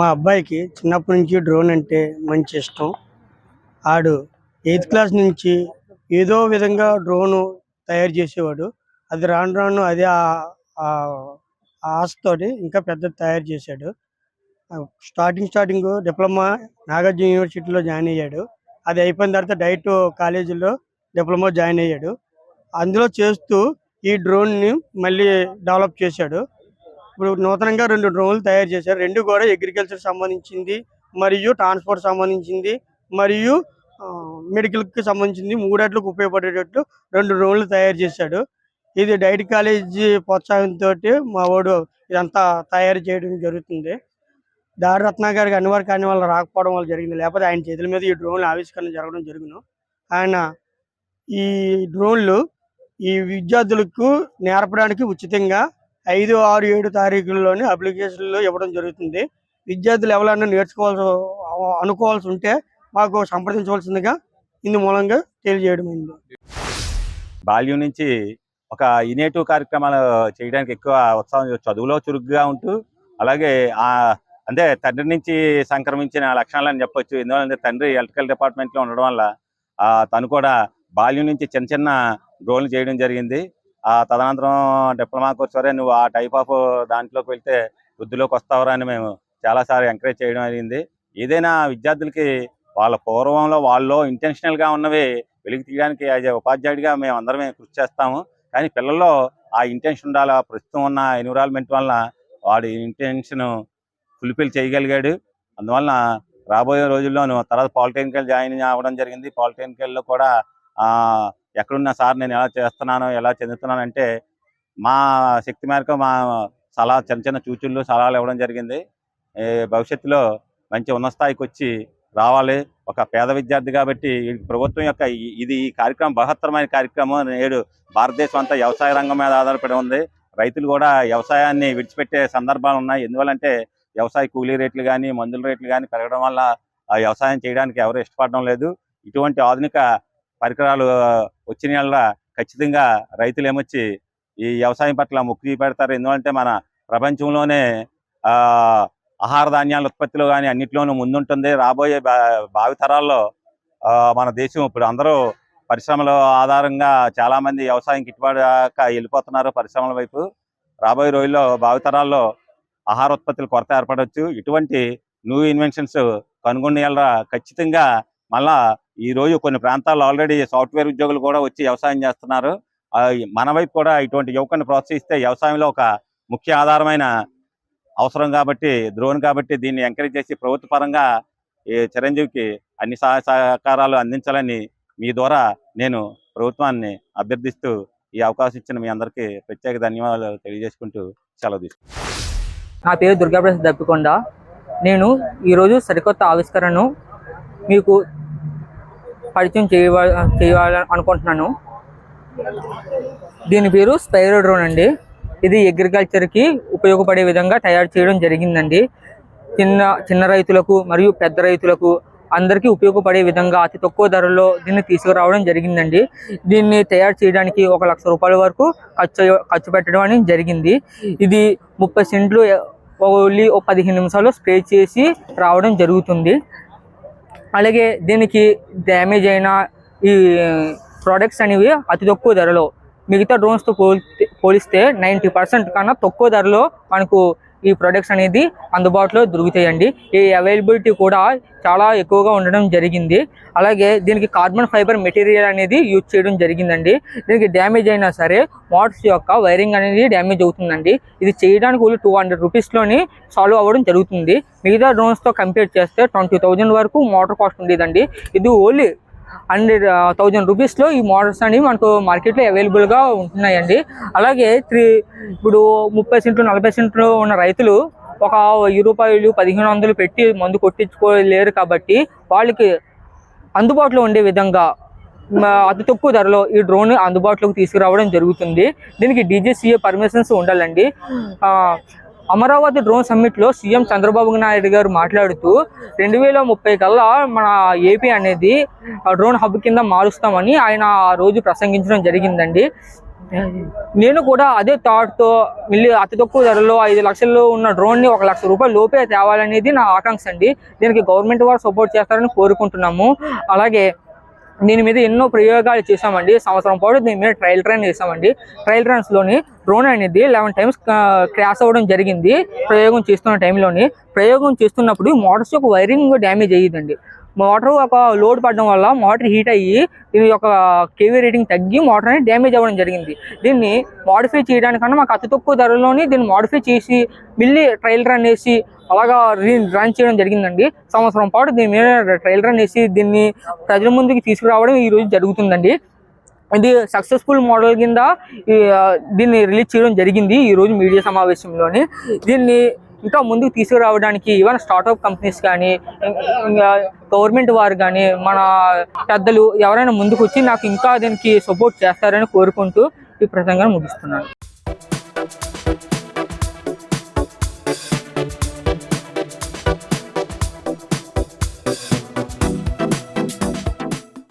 మా అబ్బాయికి చిన్నప్పటి నుంచి డ్రోన్ అంటే మంచి ఇష్టం. ఆడు ఎయిత్ క్లాస్ నుంచి ఏదో విధంగా డ్రోను తయారు చేసేవాడు. అది రాను రాను అదే ఆ- ఆశతోటి ఇంకా పెద్ద తయారు చేశాడు. స్టార్టింగ్ స్టార్టింగ్ డిప్లొమా నాగార్జున యూనివర్సిటీలో జాయిన్ అయ్యాడు. అది అయిపోయిన తర్వాత డైట్ కాలేజీలో డిప్లొమా జాయిన్ అయ్యాడు. అందులో చేస్తూ ఈ డ్రోన్ని మళ్ళీ డెవలప్ చేశాడు. ఇప్పుడు నూతనంగా రెండు డ్రోన్లు తయారు చేశారు. రెండు కూడా అగ్రికల్చర్ సంబంధించింది మరియు ట్రాన్స్పోర్ట్ సంబంధించింది మరియు మెడికల్కి సంబంధించింది మూడాట్లకు ఉపయోగపడేటట్టు రెండు డ్రోన్లు తయారు చేశాడు. ఇది డైట్ కాలేజీ ప్రోత్సాహంతో మా వాడు ఇదంతా తయారు చేయడం జరుగుతుంది. దారి రత్న గారికి అనివార్య కాని వల్ల రాకపోవడం వల్ల జరిగింది. లేకపోతే ఆయన చేతుల మీద ఈ డ్రోన్లు ఆవిష్కరణ జరగడం జరుగును. ఆయన ఈ డ్రోన్లు ఈ విద్యార్థులకు నేర్పడానికి ఉచితంగా ఐదు ఆరు ఏడు తారీఖుల్లోనే అప్లికేషన్లు ఇవ్వడం జరుగుతుంది. విద్యార్థులు ఎవరైనా నేర్చుకోవాల్సి అనుకోవాల్సి ఉంటే మాకు సంప్రదించవలసిందిగా ఇందు మూలంగా తెలియజేయడం బాల్యం నుంచి ఒక ఇనేటివ్ కార్యక్రమాలు చేయడానికి ఎక్కువ ఉత్సాహం చదువులో చురుగ్గా ఉంటూ అలాగే ఆ అంటే తండ్రి నుంచి సంక్రమించిన లక్షణాలని చెప్పొచ్చు. ఎందువల్ల తండ్రి ఎలక్ట్రికల్ డిపార్ట్మెంట్లో ఉండడం వల్ల తను కూడా బాల్యం నుంచి చిన్న చిన్న డ్రోన్లు చేయడం జరిగింది. ఆ తదనంతరం డిప్లొమా కోర్స్ సరే నువ్వు ఆ టైప్ ఆఫ్ దాంట్లోకి వెళ్తే వృద్ధిలోకి వస్తావరా అని మేము చాలాసార్లు ఎంకరేజ్ చేయడం జరిగింది ఏదైనా విద్యార్థులకి వాళ్ళ పూర్వంలో వాళ్ళు ఇంటెన్షనల్గా ఉన్నవి వెలికి తీయడానికి యాజ్ ఏ ఉపాధ్యాయుడిగా మేము అందరమే కృషి చేస్తాము. కానీ పిల్లల్లో ఆ ఇంటెన్షన్ ఉండాలి ప్రస్తుతం ఉన్న ఎన్విరాన్మెంట్ వలన వాడి ఇంటెన్షన్ ఫుల్ఫిల్ చేయగలిగాడు. అందువలన రాబోయే రోజుల్లోనూ తర్వాత పాలిటెక్నికల్ జాయిన్ అవ్వడం జరిగింది. పాలిటెక్నికల్లో లో కూడా ఎక్కడున్నా సార్ నేను ఎలా చేస్తున్నాను ఎలా చెందుతున్నాను అంటే మా శక్తి మేరకు మా సలహా చిన్న చిన్న సూచనలు సలహాలు ఇవ్వడం జరిగింది. భవిష్యత్తులో మంచి ఉన్నత స్థాయికి వచ్చి రావాలి. ఒక పేద విద్యార్థి కాబట్టి ప్రభుత్వం యొక్క ఇది ఈ కార్యక్రమం బృహత్తరమైన కార్యక్రమం నేడు భారతదేశం అంతా వ్యవసాయ రంగం మీద ఆధారపడి ఉంది. రైతులు కూడా వ్యవసాయాన్ని విడిచిపెట్టే సందర్భాలు ఉన్నాయి. ఎందువల్లంటే వ్యవసాయ కూలీ రేట్లు కానీ మందుల రేట్లు కానీ పెరగడం వల్ల వ్యవసాయం చేయడానికి ఎవరు ఇష్టపడడం లేదు. ఇటువంటి ఆధునిక పరికరాలు వచ్చిన ఖచ్చితంగా రైతులు ఏమొచ్చి ఈ వ్యవసాయం పట్ల మొక్కు పెడతారు. ఎందుకంటే మన ప్రపంచంలోనే ఆహార ధాన్యాల ఉత్పత్తిలో కానీ అన్నింటిలోనూ ముందుంటుంది. రాబోయే భావితరాల్లో ఆ, మన దేశం ఇప్పుడు అందరూ పరిశ్రమల ఆధారంగా చాలా మంది వ్యవసాయం గిట్టుబాటు కాక వెళ్ళిపోతున్నారు పరిశ్రమల వైపు. రాబోయే రోజుల్లో భావితరాల్లో ఆహార ఉత్పత్తుల కొరత ఏర్పడవచ్చు ఇటువంటి న్యూ ఇన్వెన్షన్స్ కనుగొని ఖచ్చితంగా మళ్ళా ఈ రోజు కొన్ని ప్రాంతాల్లో ఆల్రెడీ సాఫ్ట్వేర్ ఉద్యోగులు కూడా వచ్చి వ్యవసాయం చేస్తున్నారు. మన వైపు కూడా ఇటువంటి యువకుని ప్రోత్సహిస్తే వ్యవసాయంలో ఒక ముఖ్య ఆధారమైన అవసరం కాబట్టి ద్రోణ్ కాబట్టి దీన్ని ఎంకరేజ్ చేసి ప్రభుత్వ పరంగా ఈ చిరంజీవికి అన్ని సహాయ సహకారాలు అందించాలని మీ ద్వారా నేను ప్రభుత్వాన్ని అభ్యర్థిస్తూ ఈ అవకాశం ఇచ్చిన మీ అందరికీ ప్రత్యేక ధన్యవాదాలు తెలియజేసుకుంటూ సెలవు తీసుకుంటాను నా పేరు దుర్గాప్రసాద్ దప్పికొండ. నేను ఈరోజు సరికొత్త ఆవిష్కరణను మీకు పరిచయం చేయవ చేయాలని అనుకుంటున్నాను. దీని పేరు స్పైరో డ్రోన్ అండి. ఇది అగ్రికల్చర్కి ఉపయోగపడే విధంగా తయారు చేయడం జరిగిందండి. చిన్న చిన్న రైతులకు మరియు పెద్ద రైతులకు అందరికీ ఉపయోగపడే విధంగా అతి తక్కువ ధరలో దీన్ని తీసుకురావడం జరిగిందండి. దీన్ని తయారు చేయడానికి ఒక లక్ష రూపాయల వరకు ఖర్చు ఖర్చు పెట్టడం అనేది జరిగింది. ఇది ముప్పై సెంట్లు ఓన్లీ ఒక పదిహేను నిమిషాలు స్ప్రే చేసి రావడం జరుగుతుంది. అలాగే దీనికి డ్యామేజ్ అయిన ఈ ప్రోడక్ట్స్ అనేవి అతి తక్కువ ధరలో. మిగతా డ్రోన్స్తో పోలిస్తే పోలిస్తే నైంటీ పర్సెంట్ కన్నా తక్కువ ధరలో మనకు ఈ ప్రొడక్ట్స్ అనేది అందుబాటులో దొరుకుతాయండి. ఈ అవైలబిలిటీ కూడా చాలా ఎక్కువగా ఉండడం జరిగింది. అలాగే దీనికి కార్బన్ ఫైబర్ మెటీరియల్ అనేది యూజ్ చేయడం జరిగిందండి. దీనికి డ్యామేజ్ అయినా సరే మోటార్స్ యొక్క వైరింగ్ అనేది డ్యామేజ్ అవుతుందండి. ఇది చేయడానికి ఓన్లీ టూ హండ్రెడ్ రూపీస్లోని సాల్వ్ అవ్వడం జరుగుతుంది. మిగతా డ్రోన్స్తో కంపేర్ చేస్తే ట్వంటీ థౌజండ్ వరకు మోటార్ కాస్ట్ ఉండేదండి. ఇది ఓన్లీ హండ్రెడ్ థౌజండ్ రూపీస్లో ఈ మోడల్స్ అనేవి మనకు మార్కెట్లో అవైలబుల్గా ఉంటున్నాయండి. అలాగే త్రీ ఇప్పుడు ముప్పై సెంట్లు నలభై సెంట్లు ఉన్న రైతులు ఒక వెయ్యి రూపాయలు పదిహేను వందలు పెట్టి మందు కొట్టించుకోలేరు కాబట్టి వాళ్ళకి అందుబాటులో ఉండే విధంగా అతి తక్కువ ధరలో ఈ డ్రోన్ అందుబాటులోకి తీసుకురావడం జరుగుతుంది. దీనికి డీజీసీఏ పర్మిషన్స్ ఉండాలండి. అమరావతి డ్రోన్ సమ్మిట్లో సీఎం చంద్రబాబు నాయుడు గారు మాట్లాడుతూ రెండు వేల ముప్పై కల్లా మన ఏపీ అనేది ఆ డ్రోన్ హబ్ కింద మారుస్తామని ఆయన ఆ రోజు ప్రసంగించడం జరిగిందండి. నేను కూడా అదే థాట్తో మళ్ళీ అతి తక్కువ ధరలో ఐదు లక్షల్లో ఉన్న డ్రోన్ని ఒక లక్ష రూపాయలు లోపే తేవాలనేది నా ఆకాంక్ష అండి. దీనికి గవర్నమెంట్ వారు సపోర్ట్ చేస్తారని కోరుకుంటున్నాము. అలాగే దీని మీద ఎన్నో ప్రయోగాలు చేసామండి సంవత్సరం పాటు దీని మీద ట్రయల్ రన్ చేసామండి ట్రయల్ రన్స్లోని డ్రోన్ అనేది లెవెన్ టైమ్స్ క్రాష్ అవ్వడం జరిగింది. ప్రయోగం చేస్తున్న టైంలోని ప్రయోగం చేస్తున్నప్పుడు మోటార్స్ యొక్క వైరింగ్ డ్యామేజ్ అయ్యిందండి. మోటార్ ఒక లోడ్ పడడం వల్ల మోటార్ హీట్ అయ్యి దీని యొక్క కేవీ రేటింగ్ తగ్గి మోటార్ అనేది డ్యామేజ్ అవ్వడం జరిగింది. దీన్ని మాడిఫై చేయడానికన్నా మాకు అతి తక్కువ ధరలోని దీన్ని మోడిఫై చేసి మళ్ళీ ట్రయల్ రన్ వేసి అలాగా రన్ చేయడం జరిగిందండి. సంవత్సరం పాటు దీని మీద ట్రయల్ రన్ వేసి దీన్ని ప్రజల ముందుకు తీసుకురావడం ఈ రోజు జరుగుతుందండి. ఇది సక్సెస్ఫుల్ మోడల్ కింద దీన్ని రిలీజ్ చేయడం జరిగింది ఈరోజు మీడియా సమావేశంలోని. దీన్ని ఇంకా ముందుకు తీసుకురావడానికి ఈవెన్ స్టార్ట్అప్ కంపెనీస్ కానీ గవర్నమెంట్ వారు కానీ మన పెద్దలు ఎవరైనా ముందుకు వచ్చి నాకు ఇంకా దీనికి సపోర్ట్ చేస్తారని కోరుకుంటూ ఈ ప్రసంగాన్ని ముగిస్తున్నాను.